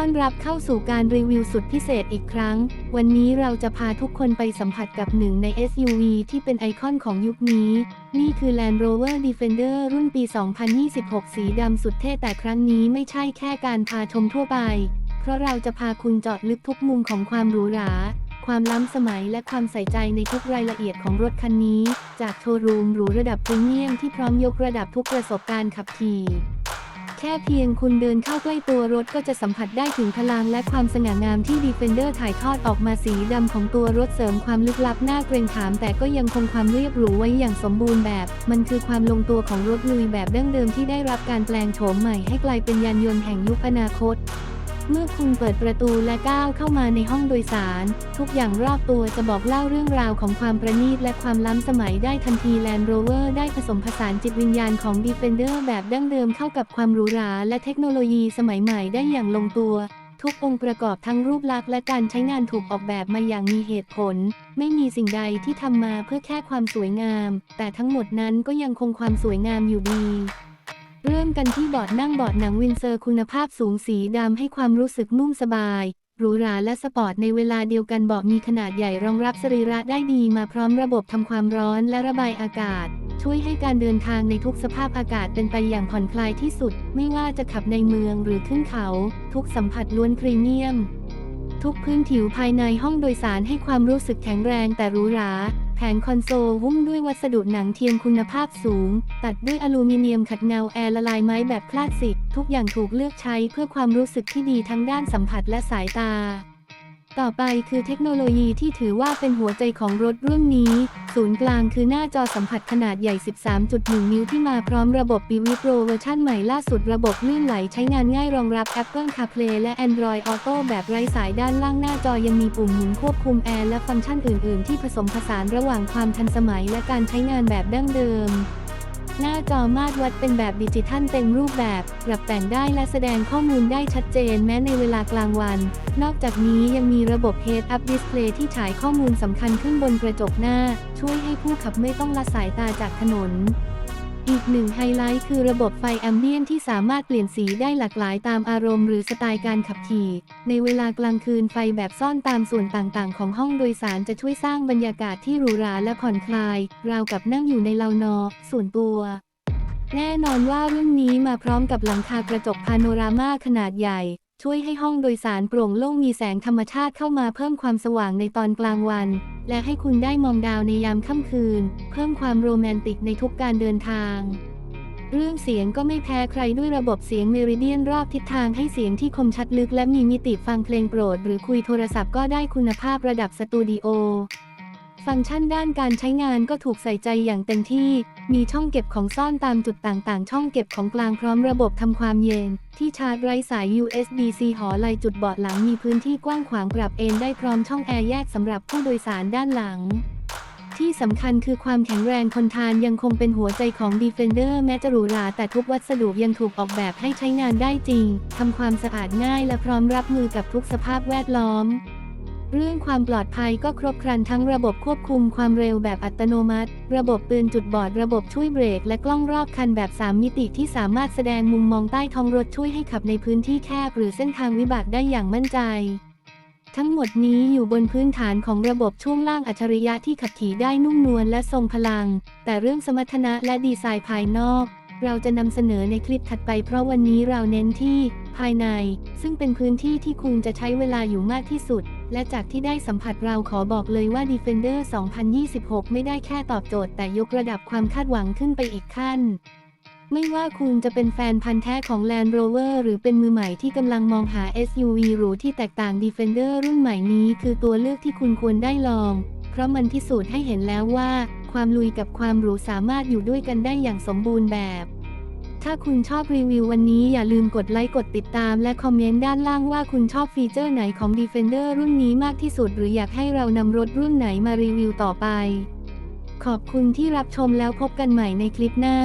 อนรับเข้าสู่การรีวิวสุดพิเศษอีกครั้ง วันนี้เราจะพาทุกคนไปสัมผัสกับหนึ่งใน SUV ที่เป็นไอคอนของยุคนี้ นี่คือ Land Rover Defender รุ่นปี 2026 สีดำสุดเท่แต่ครั้งนี้ไม่ใช่แค่การพาชมทั่วไป เพราะเราจะพาคุณเจาะลึกทุกมุมของความหรูหรา ความล้ำสมัยและความใส่ใจในทุกรายละเอียดของรถคันนี้ จากโชว์รูมหรูระดับพรีเมียมที่พร้อมยกระดับทุกประสบการณ์ขับขี่ แค่เพียงคุณเดินเข้าใกล้ตัวรถก็จะสัมผัสได้ถึงพลังและความสง่างามที่ดีเฟนเดอร์ถ่ายทอดออกมาสีดำของตัวรถเสริมความลึกลับน่าเกรงขาม แต่ก็ยังคงความเรียบหรูไว้อย่างสมบูรณ์แบบ มันคือความลงตัวของรถลุยแบบดั้งเดิมที่ได้รับการแปลงโฉมใหม่ให้กลายเป็นยานยนต์แห่งยุคอนาคต เมื่อคุณเปิดประตูและก้าวเข้ามาในห้องโดยสาร ทุกอย่างรอบตัวจะบอกเล่าเรื่องราวของความประณีตและความล้ำสมัยได้ทันที Land Rover ได้ผสมผสานจิตวิญญาณของ Defender แบบดั้งเดิมเข้ากับความหรูหราและเทคโนโลยีสมัยใหม่ได้อย่างลงตัว ทุกองค์ประกอบทั้งรูปลักษณ์และการใช้งานถูกออกแบบมาอย่างมีเหตุผล ไม่มีสิ่งใดที่ทำมาเพื่อแค่ความสวยงาม แต่ทั้งหมดนั้นก็ยังคงความสวยงามอยู่ดี เริ่มกันที่เบาะนั่งเบาะหนังวินเซอร์คุณภาพสูงสีดำให้ความรู้สึกนุ่มสบาย หรูหราและสปอร์ตในเวลาเดียวกันเบาะมีขนาดใหญ่รองรับสรีระได้ดีมาพร้อมระบบทำความร้อนและระบายอากาศ ช่วยให้การเดินทางในทุกสภาพอากาศเป็นไปอย่างผ่อนคลายที่สุด ไม่ว่าจะขับในเมืองหรือขึ้นเขา ทุกสัมผัสล้วนพรีเมียม ทุกพื้นผิวภายในห้องโดยสารให้ความรู้สึกแข็งแรงแต่หรูหรา แผงคอนโซลหุ้มด้วยวัสดุหนังเทียมคุณภาพสูง ตัดด้วยอลูมิเนียมขัดเงาแอร์ละลายไม้แบบคลาสสิก ทุกอย่างถูกเลือกใช้เพื่อความรู้สึกที่ดีทั้งด้านสัมผัสและสายตา ต่อไปคือเทคโนโลยีที่ถือว่าเป็นหัวใจของรถรุ่นนี้ ศูนย์กลางคือหน้าจอสัมผัสขนาดใหญ่ 13.1 นิ้วที่มาพร้อมระบบ b w i Pro เวอร์ชันใหม่ล่าสุดระบบลื่นไหลใช้งานง่ายรองรับ Apple CarPlay และ Android Auto แบบไร้สายด้านล่างหน้าจอยังมีปุ่มหมุนควบคุมแอร์และฟังก์ชันอื่น ๆ ที่ผสมผสานระหว่างความทันสมัยและการใช้งานแบบดั้งเดิม หน้าจอมาตรวัดเป็นแบบดิจิทัลเต็มรูปแบบ ปรับแต่งได้และแสดงข้อมูลได้ชัดเจนแม้ในเวลากลางวัน นอกจากนี้ยังมีระบบ Head Up Display ที่ฉายข้อมูลสำคัญขึ้นบนกระจกหน้า ช่วยให้ผู้ขับไม่ต้องละสายตาจากถนน อีกหนึ่งไฮไลท์คือระบบไฟแอมเบียนที่สามารถเปลี่ยนสีได้หลากหลายตามอารมณ์หรือสไตล์การขับขี่ ในเวลากลางคืนไฟแบบซ่อนตามส่วนต่างๆ ของห้องโดยสารจะช่วยสร้างบรรยากาศที่หรูหราและผ่อนคลาย ราวกับนั่งอยู่ในเลานอ ส่วนตัว แน่นอนว่ารุ่นนี้มาพร้อมกับหลังคากระจกพาโนรามาขนาดใหญ่ ช่วยให้ห้องโดยสารโปร่งโล่งมีแสงธรรมชาติเข้ามาเพิ่มความสว่างในตอนกลางวัน และให้คุณได้มองดาวในยามค่ำคืน เพิ่มความโรแมนติกในทุกการเดินทาง เรื่องเสียงก็ไม่แพ้ใครด้วยระบบเสียงเมริเดียนรอบทิศทางให้เสียงที่คมชัดลึกและมีมิติฟังเพลงโปรด หรือคุยโทรศัพท์ก็ได้คุณภาพระดับสตูดิโอ ฟังก์ชันด้านการใช้งานก็ถูกใส่ใจอย่างเต็มที่ มีช่องเก็บของซ่อนตามจุดต่างๆ ช่องเก็บของกลางพร้อมระบบทำความเย็น ที่ชาร์จไร้สาย USB-C หอไหลจุดเบาะหลังมีพื้นที่กว้างขวางปรับเอนได้พร้อมช่องแอร์แยกสำหรับผู้โดยสารด้านหลังที่สำคัญคือความแข็งแรงทนทานยังคงเป็นหัวใจของ Defender แม้จะหรูหราแต่ทุกวัสดุยังถูกออกแบบให้ใช้งานได้จริง ทำความสะอาดง่ายและพร้อมรับมือกับทุกสภาพแวดล้อม เรื่องความปลอดภัยก็ครบครันทั้งระบบควบคุมความเร็วแบบอัตโนมัติ ระบบเตือนจุดบอด ระบบช่วยเบรก และกล้องรอบคันแบบ 3 มิติที่สามารถแสดงมุมมองใต้ท้องรถช่วยให้ขับในพื้นที่แคบหรือเส้นทางวิบากได้อย่างมั่นใจ ทั้งหมดนี้อยู่บนพื้นฐานของระบบช่วงล่างอัจฉริยะที่ขับขี่ได้นุ่มนวลและทรงพลัง แต่เรื่องสมรรถนะและดีไซน์ภายนอกเราจะนำเสนอในคลิปถัดไปเพราะวันนี้เราเน้นที่ ภายใน ซึ่งเป็นพื้นที่ที่คุณจะใช้เวลาอยู่มากที่สุด และจากที่ได้สัมผัสเราขอบอกเลยว่า Defender 2026 ไม่ได้แค่ตอบโจทย์แต่ยกระดับความคาดหวังขึ้นไปอีกขั้น ไม่ว่าคุณจะเป็นแฟนพันธ์แท้ของ Land Rover หรือเป็นมือใหม่ที่กำลังมองหา SUV หรูที่แตกต่าง Defender รุ่นใหม่นี้คือตัวเลือกที่คุณควรได้ลอง เพราะมันพิสูจน์ให้เห็นแล้วว่า ความลุยกับความหรูสามารถอยู่ด้วยกันได้อย่างสมบูรณ์แบบ ถ้าคุณชอบรีวิววันนี้อย่าลืมกดไลค์กดติดตามและคอมเมนต์ด้านล่างว่าคุณชอบฟีเจอร์ไหนของ Defender รุ่นนี้มากที่สุด หรืออยากให้เรานำรถรุ่นไหนมารีวิวต่อไป ขอบคุณที่รับชมแล้วพบกันใหม่ในคลิปหน้า